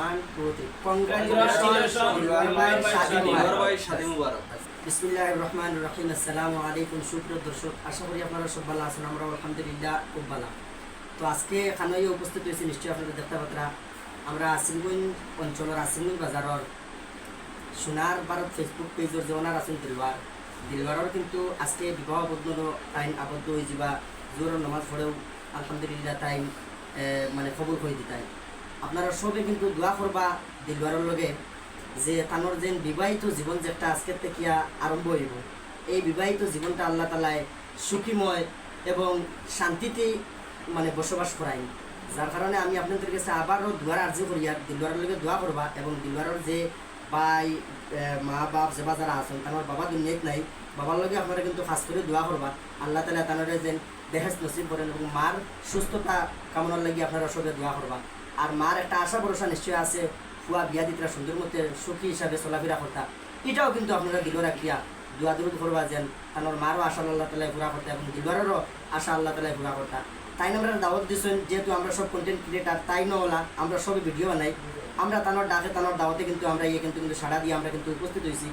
One two three Congratulations, Dilwar ভাই, শাদি দিলওয়ার মুবারক। ভাই, শাদি মুবারক। বিসমিল্লাহ রহমান রহিম আসসালামু আলাইকুম। সুপ্রিয় দর্শক আশা করি আপনারা সব ভালো আছেন আমরা আলহামদুলিল্লাহ খুব ভালো। তো আজকে উপস্থিত হয়েছি নিশ্চয়ই আপনারা দেখতে পাত্রা আমরা আসিমগঞ্জ অঞ্চলের আসিমগঞ্জ বাজারের সোনার ভারত ফেসবুক পেজের যে ওনার আছেন দিলওয়ারের কিন্তু আজকে বিবাহ বন্ধন টাইম আবদ্ধ হয়ে যাবা জোর নামাজ পড়েও আলহামদুলিল্লাহ টাইম মানে খবর করে দিতাই আপনারা সবে কিন্তু দোয়া করবা দিলওয়ারের লগে যে তানোর যেন বিবাহিত জীবন যে একটা আজকের থেকে আরম্ভ হইব। এই বিবাহিত জীবনটা আল্লাহ তালায় সুখীময় এবং শান্তিতে মানে বসবাস করাই যার কারণে আমি আপনাদের কাছে আবারও দুয়ার আর্জি করি আর দিলওয়ারের লগে দোয়া করবা এবং দিলওয়ারের যে ভাই মা, বাপ যেবা যারা আছেন, তানোর বাবা দুনিয়াত নাই, বাবার লগে আপনারা কিন্তু খাস করে দোয়া করবা। আল্লাহ তালা তানোরে যেন দেহেজ নসিব করেন এবং মার সুস্থতা কামনার লাগি আপনারা সবে দোয়া করবা। আর মার একটা আশা ভরসা নিশ্চয় আছে ফুয়া বিয়া দিতরা সুন্দর মতে সুখী হিসাবে চলাফেরা করতা। এটাও কিন্তু আপনারা দিল রাখিয়া দোয়া দূর করবা যেন তানোর মারও আশা আল্লাহ তালায় পুরা করতা এবং দিলবারেরও আশা আল্লাহ তালায় পুরা করতা। তাই আমরা দাওয়াত দিচ্ছেন যেহেতু আমরা সব কন্টেন্ট ক্রিয়েটার তাই নলা আমরা সবই ভিডিও বানাই। আমরা তানোর ডাকে তানোর দাওয়াতে কিন্তু আমরা ইয়ে কিন্তু কিন্তু সাড়া দিয়ে আমরা কিন্তু উপস্থিত হয়েছি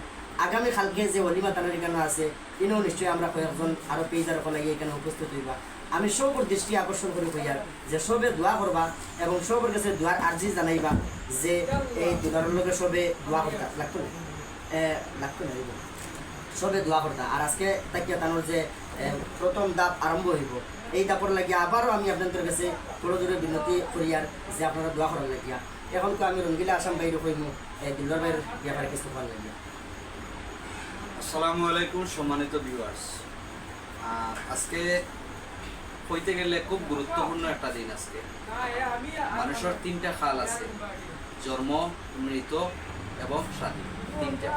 আগামী কালকে যে অলিমা তানোর এখানে আছে এনেও নিশ্চয়ই আমরা কয়েকজন আরও পেজার কলে এখানে উপস্থিত হইবা। আমি সবর দৃষ্টি আকর্ষণ করে কইয়ার যে সবে দোয়া করবা এবং সবার কাছে দোয়ার আর্জি জানাইবা যে এই দুলার লোকে সবে দোয়া করতা। লাগতো না? লাগতো না। সবে দোয়া করতা। আর আজকে তাকিয়া তানোর যে প্রথম দাপ আরম্ভ হইব, এই দাপর লাগিয়া আবারও আমি আপনাদের কাছে বড় জোরে বিনতি করিয়ার যে আপনারা দোয়া করার লাগিয়া। এখন তো আমি রঙ্গিলা আসাম বাইরে হইম দিল্লার বাইরের ব্যাপারে কিছু করার লাগিয়া। আসসালামু আলাইকুম সম্মানিত ভিউয়ার্স আজকে কইতে গেলে খুব গুরুত্বপূর্ণ একটা দিন আজকে। মানুষের তিনটা খাল আছে, জন্ম, মৃত এবং স্বাধীন, তিনটা।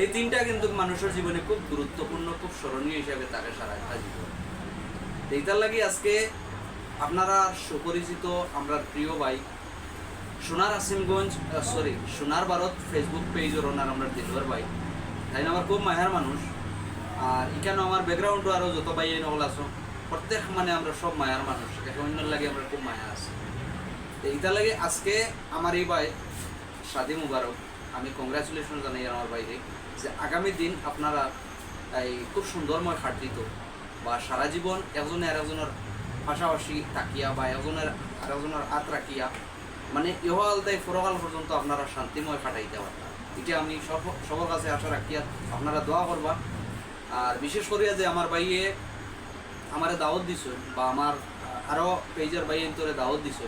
এই তিনটা কিন্তু মানুষের জীবনে খুব গুরুত্বপূর্ণ, খুব স্মরণীয় হিসাবে তাকে সারা একটা জীবন। এইটার লাগে আজকে আপনারা সুপরিচিত আমরা প্রিয় ভাই সোনার আসিমগঞ্জ সরি সোনার ভারত ফেসবুক পেজের ওনার আমরা দিলবার ভাই। তাই আমার খুব মায়ার মানুষ। আর এখানে আমার ব্যাকগ্রাউন্ডও আরও যত ভাই এই নকল আছো, প্রত্যেক মানে আমরা সব মায়ার মানুষ। একে অন্যের লাগে আমরা খুব মায়া আছে। তো এইটা লাগে আজকে আমার এই ভাই, শাদি মুবারক, আমি কংগ্রাচুলেশন জানাই আমার বাইরে যে আগামী দিন আপনারা এই খুব সুন্দরময় খাটিত বা সারা জীবন একজনে আর একজনের পাশাপাশি তাকিয়া বা একজনের আর একজনের হাত রাখিয়া মানে ইহকাল তাই পরকাল পর্যন্ত আপনারা শান্তিময় কাটাইতে পারবেন এটা আমি সব সবার কাছে আশা রাখিয়া আপনারা দোয়া করবা। আর বিশেষ করিয়া যে আমার ভাইয়ে আমারে দাওয়াত দিছ বা আমার আরও পেজের ভাই তোরে দাওয়াত দিছ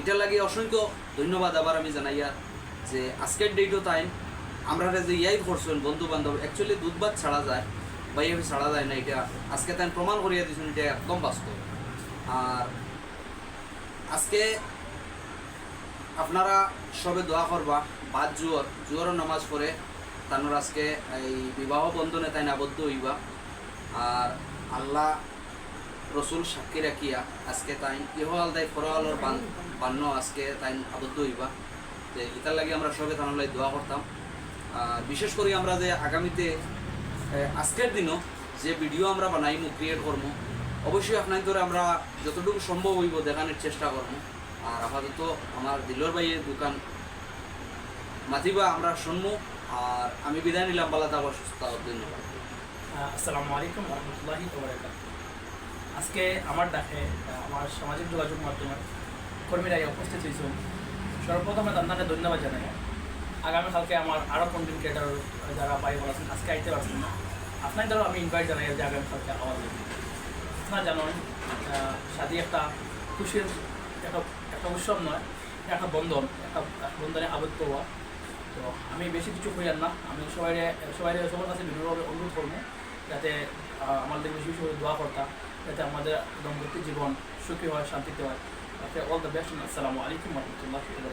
এটা লাগে অসংখ্য ধন্যবাদ আবার আমি জানাইয়া যে আজকের ডেটও তাই। আমরা যে ইয়াই করছেন বন্ধু বান্ধব অ্যাকচুয়ালি দুধ ভাত ছাড়া যায় আমি ছাড়া যায় না, এটা আজকে তাই প্রমাণ করিয়া দিছেন, এটা একদম বাস্তব। আর আজকে আপনারা সবে দোয়া করবা, বাদ জুয়র জুয়র নামাজ পড়ে তানোর আজকে এই বিবাহ বন্ধনে তাই আবদ্ধ হইবা। আর আল্লাহ রসুল সাক্ষী রাখিয়া আজকে তাই ইহল দায় ফরওয়ালর বান বান্য আজকে তাই আবদ্ধ হইবা। তো এটার লাগে আমরা সবে তানোর দোয়া করতাম। বিশেষ করে আমরা যে আগামীতে আজকের দিনও যে ভিডিও আমরা বানাইমু ক্রিয়েট করব অবশ্যই আপনার ধরে আমরা যতটুকু সম্ভব হইব দেখানোর চেষ্টা করব আর আপাতত আমার দিলর ভাইয়ের দোকান মাতিবা আমরা শুনব আর আমি বিদায় নিলাম বালা থাকো সুস্থ ধন্যবাদ। আসসালামু আলাইকুম রহমতুল্লাহি আজকে আমার ডাকে আমার সামাজিক যোগাযোগ মাধ্যমের কর্মীরা উপস্থিত হয়েছেন। সর্বপ্রথমে আপনাকে ধন্যবাদ জানাই। আগামীকালকে আমার আরও কন্টেন্ট ক্রিয়েটার যারা পাই বলেছেন আজকে আইতে পারছেন না। আপনার আমি ইনভাইট জানাই যে আগামীকালকে আওয়াজ আপনারা জানেন আহ, একটা খুশির একটা উৎসব নয়, একটা বন্ধন, একটা বন্ধনে আবদ্ধ হওয়া। তো আমি বেশি কিছু করি না, আমি সবাই সবাই সবার কাছে বিভিন্নভাবে অনুরোধ করব যাতে আমাদের বেশি বেশি দোয়া করতাম যাতে আমাদের দম্পতি জীবন সুখী হয়, শান্তিতে হয়। তাতে অল দ্য বেস্ট আসসালামু আলাইকুম রহমতুল্লাহ